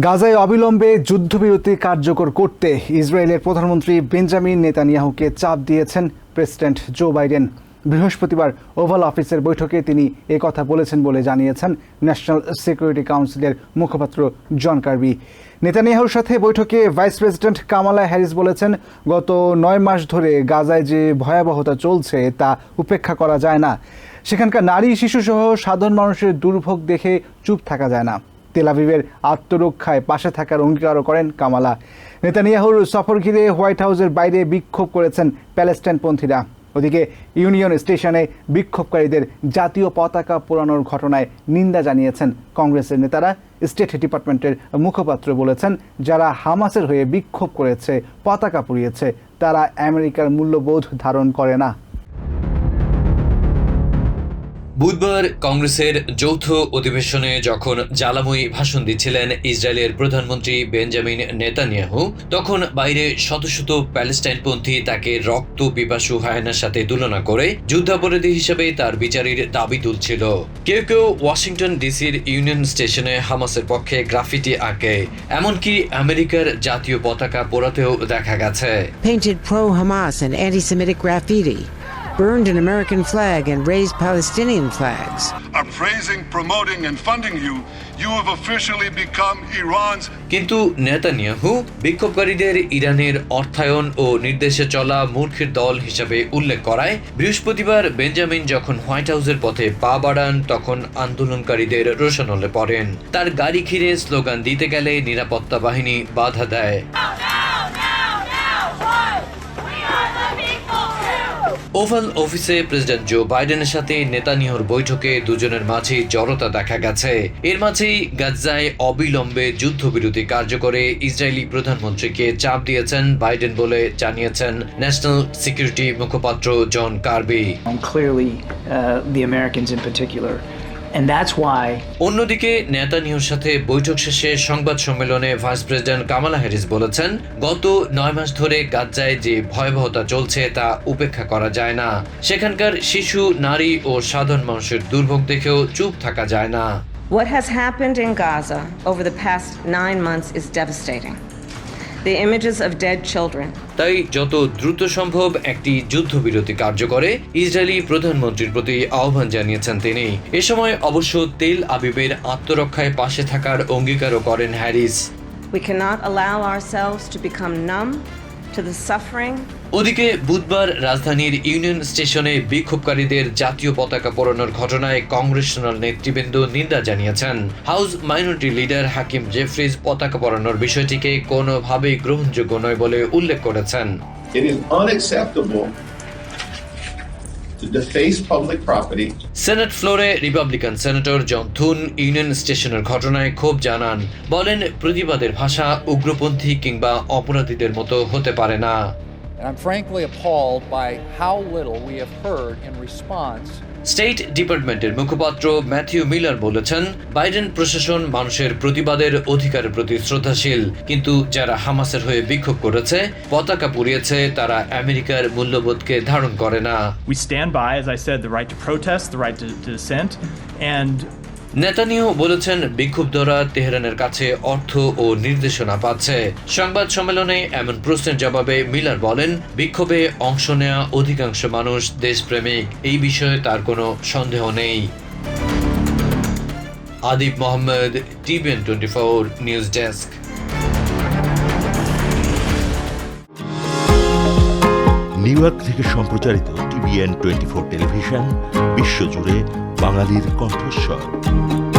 গাজায় অবিলম্বে যুদ্ধবিরতি কার্যকর করতে ইসরায়েলের প্রধানমন্ত্রী বেঞ্জামিন নেতানিয়াহুকে চাপ দিয়েছেন প্রেসিডেন্ট জো বাইডেন। বৃহস্পতিবার ওভাল অফিসের বৈঠকে তিনি কথা বলেছেন বলে জানিয়েছেন ন্যাশনাল সিকিউরিটি কাউন্সিলের মুখপাত্র জন কার্বি। নেতানিয়াহুর সাথে বৈঠকে ভাইস প্রেসিডেন্ট কামালা হ্যারিস বলেছেন, গত নয় মাস ধরে গাজায় যে ভয়াবহতা চলছে তা উপেক্ষা করা যায় না। সেখানকার নারী, শিশুসহ সাধারণ মানুষের দুর্ভোগ দেখে চুপ থাকা যায় না। তেলাভিভের আত্মরক্ষায় পাশে থাকার অঙ্গীকারও করেন কামালা। নেতানিয়াহুর সফর ঘিরে হোয়াইট হাউসের বাইরে বিক্ষোভ করেছেন প্যালেস্টাইনপন্থীরা। ওদিকে ইউনিয়ন স্টেশনে বিক্ষোভকারীদের জাতীয় পতাকা পোড়ানোর ঘটনায় নিন্দা জানিয়েছেন কংগ্রেসের নেতারা। স্টেট ডিপার্টমেন্টের মুখপাত্র বলেছেন, যারা হামাসের হয়ে বিক্ষোভ করেছে, পতাকা পুড়িয়েছে, তারা আমেরিকার মূল্যবোধ ধারণ করে না। বুধবার কংগ্রেসের যৌথ অধিবেশনে যখন জ্বালাময়ী ভাষণ দিচ্ছিলেন ইসরায়েলের প্রধানমন্ত্রী বেঞ্জামিন নেতানিয়াহু, তখন বাইরে শত শত প্যালেস্টাইনপন্থী তাকে রক্ত পিপাসু হায়নার সাথে তুলনা করে যুদ্ধাপরাধী হিসেবে তার বিচারের দাবি তুলছিল। কেউ কেউ ওয়াশিংটন ডিসির ইউনিয়ন স্টেশনে হামাসের পক্ষে গ্রাফিটি আঁকে, এমনকি আমেরিকার জাতীয় পতাকা পোড়াতেও দেখা গেছে। Burned an American flag, and raised Palestinian flags. are praising, promoting, and funding you, you have officially become Iran's কিন্তু নেতানিয়াহু বিক্ষোভকারীদের ইরানের অর্থায়ন ও নির্দেশে চলা মূর্খের দল হিসাবে উল্লেখ করায় বৃহস্পতিবার বেঞ্জামিন যখন হোয়াইট হাউসের পথে পা বাড়ান তখন আন্দোলনকারীদের রোশনলে পড়েন তার গাড়ি ঘিরে স্লোগান দিতে গেলে নিরাপত্তা বাহিনী বাধা দেয় ওভাল অফিসে প্রেসিডেন্ট জো বাইডেনের সাথে নেতানিহর বৈঠকে দুজনের মাঝে জড়তা দেখা গেছে। এর মাঝেই গাজায় অবিলম্বে যুদ্ধবিরতি কার্যকরে ইসরায়েলি প্রধানমন্ত্রীকে চাপ দিয়েছেন বাইডেন বলে জানিয়েছেন ন্যাশনাল সিকিউরিটি মুখপাত্র জন কার্বি। And that's why অন্যদিকে নেতানিয়াহুর সাথে বৈঠক শেষে সংবাদ সম্মেলনে ভাইস প্রেসিডেন্ট কামালা হ্যারিস বলেছেন গত নয় মাস ধরে গাজায় যে ভয়াবহতা চলছে তা উপেক্ষা করা যায় না সেখানকার শিশু নারী ও সাধারণ মানুষের দুর্ভোগ দেখেও চুপ থাকা যায় না What has happened in Gaza over the past nine months is devastating. The images of dead children, তাই যত দ্রুত সম্ভব একটি যুদ্ধবিরতি কার্যকরে ইসরায়েলি প্রধানমন্ত্রীর প্রতি আহ্বান জানিয়েছেন তিনি। এ সময় অবশ্য তেল আবিবের আত্মরক্ষায় পাশে থাকার অঙ্গীকারও করেন Harris. We cannot allow ourselves to become numb to the suffering. ওদিকে বুধবার রাজধানীর ইউনিয়ন স্টেশনে বিক্ষোভকারীদের জাতীয় পতাকা পড়ানোর ঘটনায় কংগ্রেসনাল নেতৃবৃন্দ নিন্দা জানিয়েছেন। House minority leader Hakeem Jeffries পতাকা পড়ানোর বিষয়টিকে কোনোভাবেই গ্রহণযোগ্য নয় বলে উল্লেখ করেছেন। It is unacceptable সেনেট ফ্লোরে Republican senator John Thune union স্টেশনের ঘটনায় ক্ষোভ জানান। বলেন, প্রতিবাদের ভাষা উগ্রপন্থী কিংবা অপরাধীদের মতো হতে পারে না। And I'm frankly appalled by how little we have heard in response state ডিপার্টমেন্টের মুখপাত্র ম্যাথিউ মিলার বলেছেন বাইডেন প্রশাসন মানুষের প্রতিবাদের অধিকারের প্রতি শ্রদ্ধাশীল কিন্তু যারা হামাসের হয়ে বিক্ষোভ করেছে পতাকা পুড়িয়েছে তারা আমেরিকার মূল্যবোধকে ধারণ করে না We stand by, as I said, the right to protest, the right to, to dissent, and Netanyahu বলেছেন, বিক্ষুব্ধরা তেহরানের কাছে অর্থ ও নির্দেশনা পাচ্ছে। সংবাদ সম্মেলনে এমন প্রশ্নের জবাবে মিলার বলেন, বিক্ষোভে অংশ নেওয়া অধিকাংশ মানুষ দেশপ্রেমিক। এই বিষয়ে তার কোনো সন্দেহ নেই। Adib Mohammad, TVN twenty four news desk. New York থেকে সম্প্রচারিত টিভিএন টোয়েন্টি ফোর টেলিভিশন, বিশ্বজুড়ে বাঙালির কণ্ঠস্বর।